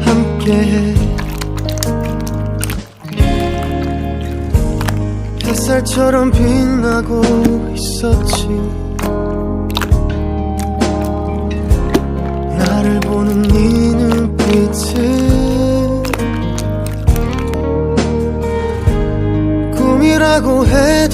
함께 햇살처럼 빛나고 있었지. 나를 보는 네 눈빛은 꿈이라고 해도